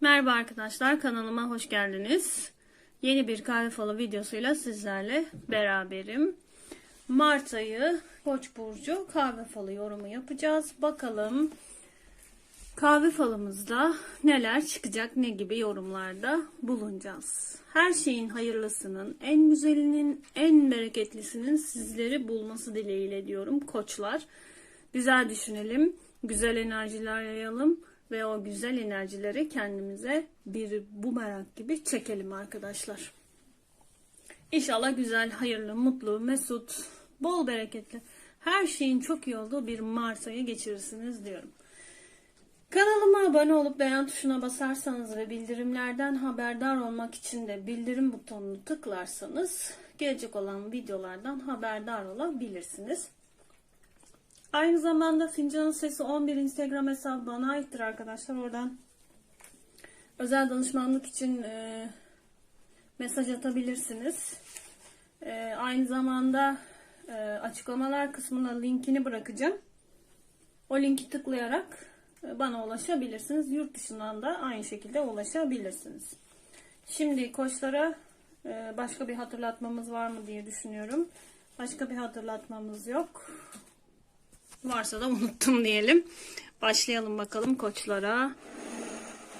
Merhaba arkadaşlar kanalıma hoş geldiniz. Yeni bir kahve falı videosuyla sizlerle beraberim. Mart ayı Koç burcu kahve falı yorumu yapacağız. Bakalım kahve falımızda neler çıkacak, ne gibi yorumlarda bulunacağız. Her şeyin hayırlısının, en güzelinin, en bereketlisinin sizleri bulması dileğiyle diyorum koçlar. Güzel düşünelim, güzel enerjiler yayalım ve o güzel enerjileri kendimize bir bumerang gibi çekelim arkadaşlar. İnşallah güzel, hayırlı, mutlu, mesut, bol bereketli, her şeyin çok iyi olduğu bir Mart ayı geçirirsiniz diyorum. Kanalıma abone olup beğen tuşuna basarsanız ve bildirimlerden haberdar olmak için de bildirim butonunu tıklarsanız gelecek olan videolardan haberdar olabilirsiniz. Aynı zamanda Fincanın Sesi 11 Instagram hesabı bana aittir arkadaşlar. Oradan özel danışmanlık için e, mesaj atabilirsiniz. E, aynı zamanda e, açıklamalar kısmına linkini bırakacağım. O linki tıklayarak e, bana ulaşabilirsiniz. Yurt dışından da aynı şekilde ulaşabilirsiniz. Şimdi koçlara e, başka bir hatırlatmamız var mı diye düşünüyorum. Başka bir hatırlatmamız yok. Varsa da unuttum diyelim. Başlayalım bakalım koçlara.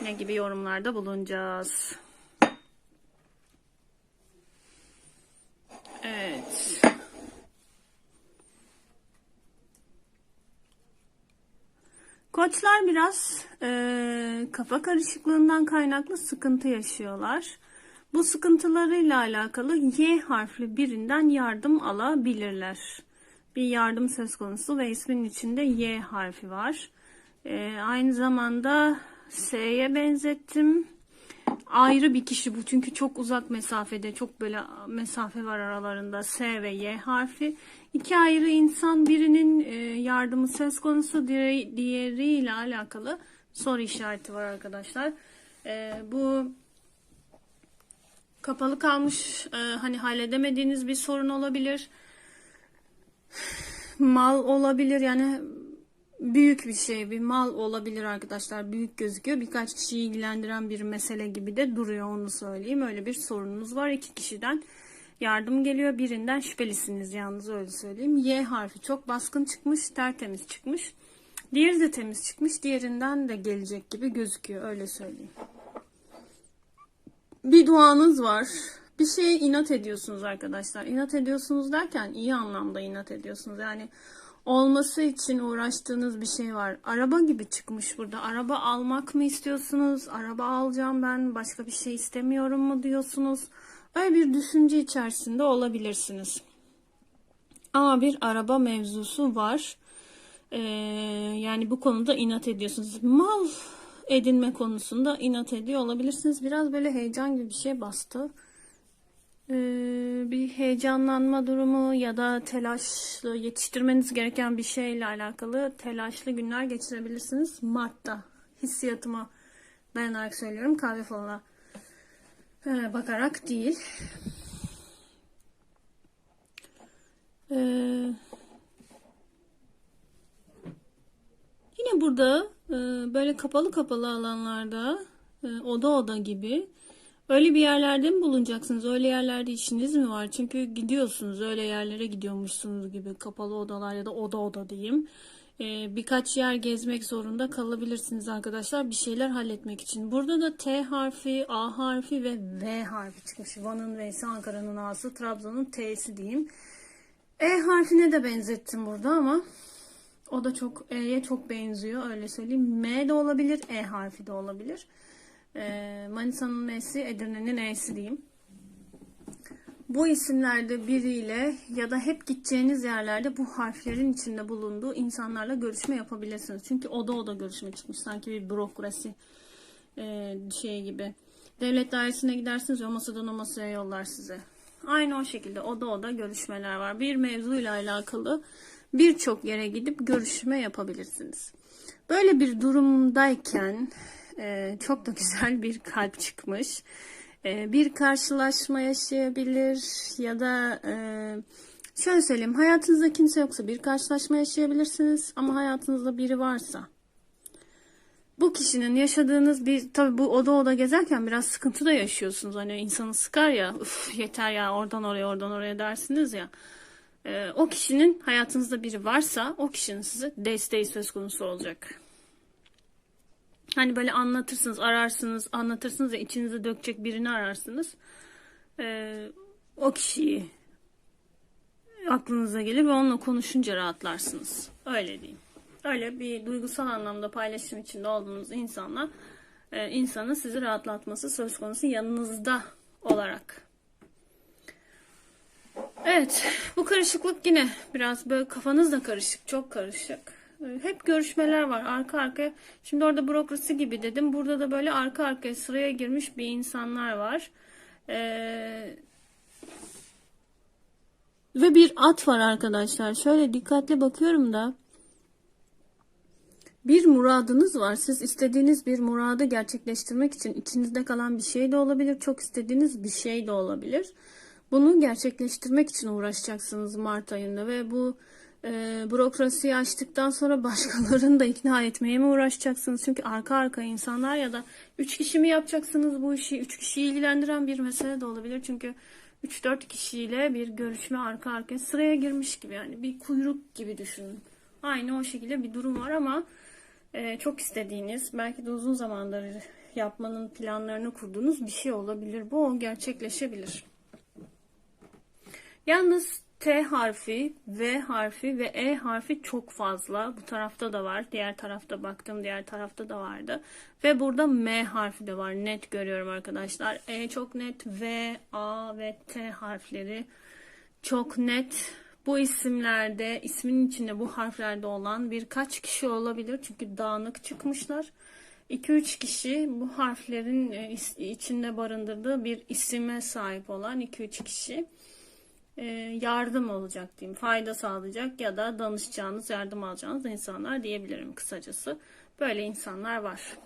Ne gibi yorumlarda bulunacağız. Evet. Koçlar biraz e, kafa karışıklığından kaynaklı sıkıntı yaşıyorlar. Bu sıkıntılarıyla alakalı Y harfli birinden yardım alabilirler. Bir yardım söz konusu ve ismin içinde Y harfi var. E, aynı zamanda S'ye benzettim. Ayrı bir kişi bu çünkü çok uzak mesafede çok böyle mesafe var aralarında S ve Y harfi. İki ayrı insan birinin e, yardımı söz konusu diğeri- diğeriyle alakalı soru işareti var arkadaşlar. E, bu kapalı kalmış e, hani halledemediğiniz bir sorun olabilir. Mal olabilir yani büyük bir şey bir mal olabilir arkadaşlar büyük gözüküyor. Birkaç kişiyi ilgilendiren bir mesele gibi de duruyor onu söyleyeyim. Öyle bir sorununuz var. İki kişiden yardım geliyor birinden şüphelisiniz yalnız öyle söyleyeyim. Y harfi çok baskın çıkmış tertemiz çıkmış. Diğeri de temiz çıkmış diğerinden de gelecek gibi gözüküyor öyle söyleyeyim. Bir duanız var. Bir şeye inat ediyorsunuz arkadaşlar. İnat ediyorsunuz derken iyi anlamda inat ediyorsunuz. Yani olması için uğraştığınız bir şey var. Araba gibi çıkmış burada. Araba almak mı istiyorsunuz? Araba alacağım ben başka bir şey istemiyorum mu diyorsunuz? Öyle bir düşünce içerisinde olabilirsiniz. Ama bir araba mevzusu var. Ee, yani bu konuda inat ediyorsunuz. Mal edinme konusunda inat ediyor olabilirsiniz. Biraz böyle heyecan gibi bir şey bastı. Ee, bir heyecanlanma durumu ya da telaşlı yetiştirmeniz gereken bir şeyle alakalı telaşlı günler geçirebilirsiniz. Mart'ta hissiyatıma dayanarak söylüyorum. Kahve falına e, bakarak değil. Ee, Yine burada e, böyle kapalı kapalı alanlarda e, oda oda gibi öyle bir yerlerde mi bulunacaksınız? Öyle yerlerde işiniz mi var? Çünkü gidiyorsunuz öyle yerlere gidiyormuşsunuz gibi kapalı odalar ya da oda oda diyeyim. E, birkaç yer gezmek zorunda kalabilirsiniz arkadaşlar bir şeyler halletmek için. Burada da T harfi, A harfi ve V harfi çıkmış. Van'ın V'si, Ankara'nın A'sı, Trabzon'un T'si diyeyim. E harfine de benzettim burada ama o da çok E'ye çok benziyor öyle söyleyeyim. M de olabilir, E harfi de olabilir. Ee, Manisa'nın M'si, Edirne'nin E'si diyeyim. Bu isimlerde biriyle ya da hep gideceğiniz yerlerde bu harflerin içinde bulunduğu insanlarla görüşme yapabilirsiniz. Çünkü oda oda görüşme çıkmış. Sanki bir bürokrasi e, şey gibi. Devlet dairesine gidersiniz o masadan o masaya yollar size. Aynı o şekilde oda oda görüşmeler var. Bir mevzuyla alakalı birçok yere gidip görüşme yapabilirsiniz. Böyle bir durumdayken e, çok da güzel bir kalp çıkmış. E, bir karşılaşma yaşayabilir ya da e, şöyle söyleyeyim hayatınızda kimse yoksa bir karşılaşma yaşayabilirsiniz ama hayatınızda biri varsa bu kişinin yaşadığınız bir tabi bu oda oda gezerken biraz sıkıntı da yaşıyorsunuz. Hani insanı sıkar ya "Üf, yeter ya oradan oraya oradan oraya dersiniz ya. Ee, o kişinin hayatınızda biri varsa o kişinin size desteği söz konusu olacak. Hani böyle anlatırsınız, ararsınız, anlatırsınız ya içinize dökecek birini ararsınız. Ee, o kişiyi aklınıza gelir ve onunla konuşunca rahatlarsınız. Öyle diyeyim. Öyle bir duygusal anlamda paylaşım içinde olduğunuz insanla e, insanın sizi rahatlatması söz konusu yanınızda olarak. Evet, bu karışıklık yine biraz böyle kafanız da karışık, çok karışık. Hep görüşmeler var arka arkaya. Şimdi orada bürokrasi gibi dedim. Burada da böyle arka arkaya sıraya girmiş bir insanlar var. Ee, ve bir at var arkadaşlar. Şöyle dikkatli bakıyorum da bir muradınız var. Siz istediğiniz bir muradı gerçekleştirmek için içinizde kalan bir şey de olabilir. Çok istediğiniz bir şey de olabilir. Bunu gerçekleştirmek için uğraşacaksınız Mart ayında ve bu e, bürokrasiyi açtıktan sonra başkalarını da ikna etmeye mi uğraşacaksınız? Çünkü arka arka insanlar ya da 3 kişi mi yapacaksınız bu işi? 3 kişiyi ilgilendiren bir mesele de olabilir. Çünkü 3-4 kişiyle bir görüşme arka arkaya sıraya girmiş gibi yani bir kuyruk gibi düşünün. Aynı o şekilde bir durum var ama e, çok istediğiniz belki de uzun zamandır yapmanın planlarını kurduğunuz bir şey olabilir. Bu gerçekleşebilir. Yalnız T harfi, V harfi ve E harfi çok fazla. Bu tarafta da var. Diğer tarafta baktım. Diğer tarafta da vardı. Ve burada M harfi de var. Net görüyorum arkadaşlar. E çok net. V, A ve T harfleri çok net. Bu isimlerde, ismin içinde bu harflerde olan birkaç kişi olabilir. Çünkü dağınık çıkmışlar. 2-3 kişi bu harflerin e, içinde barındırdığı bir isime sahip olan 2-3 kişi yardım olacak diyeyim. Fayda sağlayacak ya da danışacağınız, yardım alacağınız insanlar diyebilirim kısacası. Böyle insanlar var.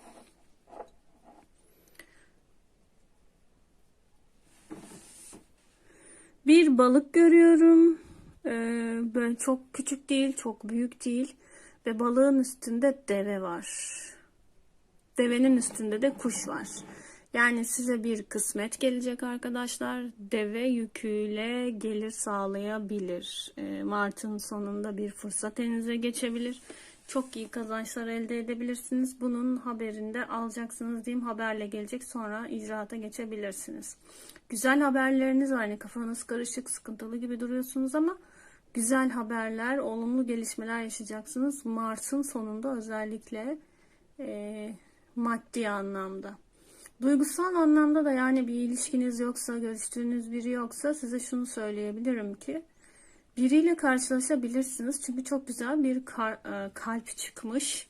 Bir balık görüyorum. Ee, böyle çok küçük değil, çok büyük değil. Ve balığın üstünde deve var. Devenin üstünde de kuş var. Yani size bir kısmet gelecek arkadaşlar. Deve yüküyle gelir sağlayabilir. Ee, Mart'ın sonunda bir fırsat elinize geçebilir. Çok iyi kazançlar elde edebilirsiniz. Bunun haberini de alacaksınız diyeyim. Haberle gelecek sonra icraata geçebilirsiniz. Güzel haberleriniz var. Hani kafanız karışık, sıkıntılı gibi duruyorsunuz ama güzel haberler, olumlu gelişmeler yaşayacaksınız. Mart'ın sonunda özellikle e, maddi anlamda. Duygusal anlamda da yani bir ilişkiniz yoksa, görüştüğünüz biri yoksa size şunu söyleyebilirim ki biriyle karşılaşabilirsiniz. Çünkü çok güzel bir kar- e, kalp çıkmış.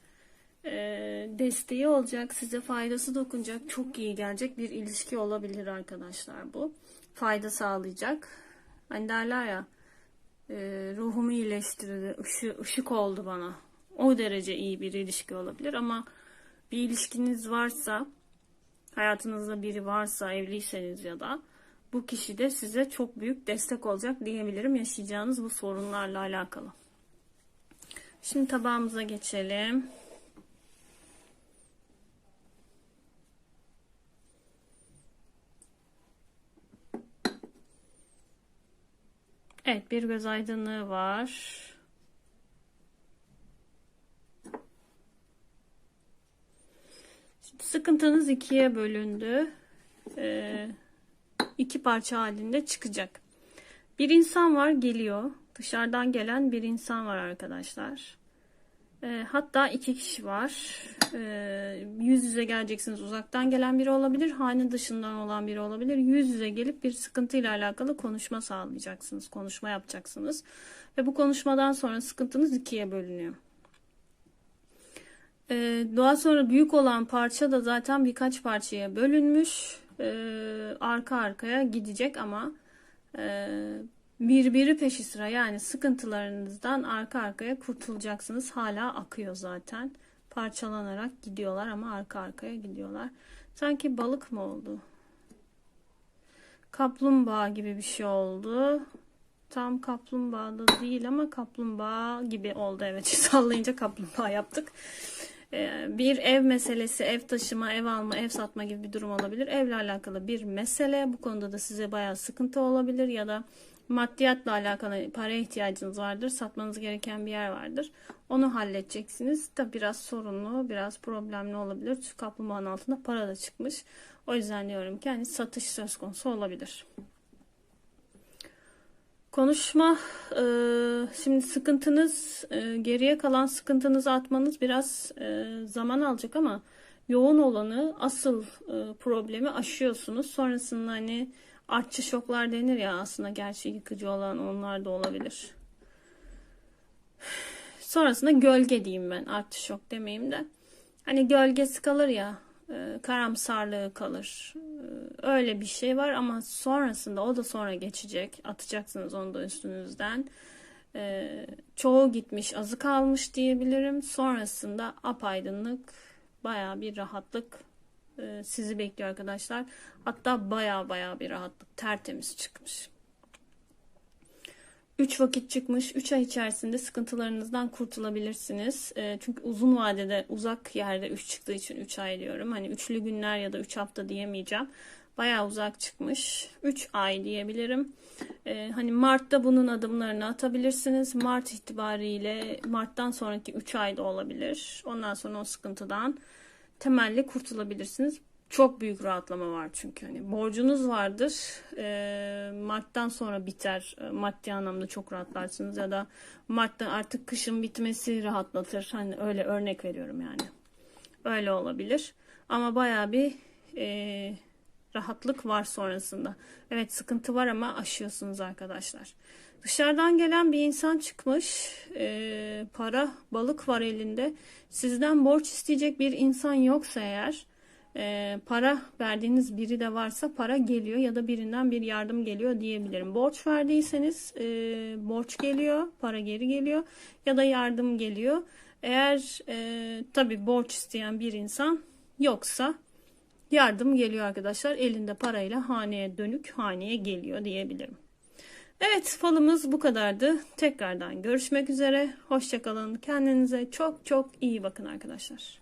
E, desteği olacak, size faydası dokunacak, çok iyi gelecek bir ilişki olabilir arkadaşlar bu. Fayda sağlayacak. Hani derler ya e, ruhumu iyileştirdi, ışı, ışık oldu bana. O derece iyi bir ilişki olabilir ama bir ilişkiniz varsa hayatınızda biri varsa evliyseniz ya da bu kişi de size çok büyük destek olacak diyebilirim yaşayacağınız bu sorunlarla alakalı. Şimdi tabağımıza geçelim. Evet bir göz aydınlığı var. Şimdi sıkıntınız ikiye bölündü. Ee, iki parça halinde çıkacak. Bir insan var geliyor. Dışarıdan gelen bir insan var arkadaşlar. Ee, hatta iki kişi var. Ee, yüz yüze geleceksiniz. Uzaktan gelen biri olabilir. Hane dışından olan biri olabilir. Yüz yüze gelip bir sıkıntıyla alakalı konuşma sağlayacaksınız. Konuşma yapacaksınız. Ve bu konuşmadan sonra sıkıntınız ikiye bölünüyor. Ee, daha sonra büyük olan parça da zaten birkaç parçaya bölünmüş. Ee, arka arkaya gidecek ama e, birbiri peşi sıra yani sıkıntılarınızdan arka arkaya kurtulacaksınız. Hala akıyor zaten. Parçalanarak gidiyorlar ama arka arkaya gidiyorlar. Sanki balık mı oldu? Kaplumbağa gibi bir şey oldu. Tam kaplumbağa da değil ama kaplumbağa gibi oldu. Evet sallayınca kaplumbağa yaptık. Ee, bir ev meselesi, ev taşıma, ev alma, ev satma gibi bir durum olabilir. Evle alakalı bir mesele. Bu konuda da size bayağı sıkıntı olabilir ya da maddiyatla alakalı para ihtiyacınız vardır. Satmanız gereken bir yer vardır. Onu halledeceksiniz. Tabi biraz sorunlu, biraz problemli olabilir. Çünkü kaplumbağanın altında para da çıkmış. O yüzden diyorum ki hani satış söz konusu olabilir. Konuşma, e, şimdi sıkıntınız, e, geriye kalan sıkıntınızı atmanız biraz e, zaman alacak ama yoğun olanı, asıl e, problemi aşıyorsunuz. Sonrasında hani artçı şoklar denir ya aslında gerçi yıkıcı olan onlar da olabilir. Sonrasında gölge diyeyim ben, artçı şok demeyeyim de. Hani gölgesi kalır ya, karamsarlığı kalır. E, öyle bir şey var ama sonrasında o da sonra geçecek. Atacaksınız onu da üstünüzden. E, çoğu gitmiş, azı kalmış diyebilirim. Sonrasında apaydınlık, baya bir rahatlık sizi bekliyor arkadaşlar. Hatta baya baya bir rahatlık, tertemiz çıkmış. 3 vakit çıkmış. 3 ay içerisinde sıkıntılarınızdan kurtulabilirsiniz. E, çünkü uzun vadede uzak yerde 3 çıktığı için 3 ay diyorum. Hani üçlü günler ya da 3 hafta diyemeyeceğim. Bayağı uzak çıkmış. 3 ay diyebilirim. E, hani Mart'ta bunun adımlarını atabilirsiniz. Mart itibariyle Mart'tan sonraki 3 ayda olabilir. Ondan sonra o sıkıntıdan temelli kurtulabilirsiniz çok büyük rahatlama var çünkü hani borcunuz vardır e, Mart'tan sonra biter. E, maddi anlamda çok rahatlarsınız ya da Mart'ta artık kışın bitmesi rahatlatır. Hani öyle örnek veriyorum yani. Öyle olabilir. Ama baya bir e, rahatlık var sonrasında. Evet sıkıntı var ama aşıyorsunuz arkadaşlar. Dışarıdan gelen bir insan çıkmış. E, para balık var elinde. Sizden borç isteyecek bir insan yoksa eğer e, para verdiğiniz biri de varsa para geliyor ya da birinden bir yardım geliyor diyebilirim. Borç verdiyseniz e, borç geliyor, para geri geliyor ya da yardım geliyor. Eğer e, tabi borç isteyen bir insan yoksa yardım geliyor arkadaşlar. Elinde parayla haneye dönük haneye geliyor diyebilirim. Evet falımız bu kadardı. Tekrardan görüşmek üzere. Hoşçakalın. Kendinize çok çok iyi bakın arkadaşlar.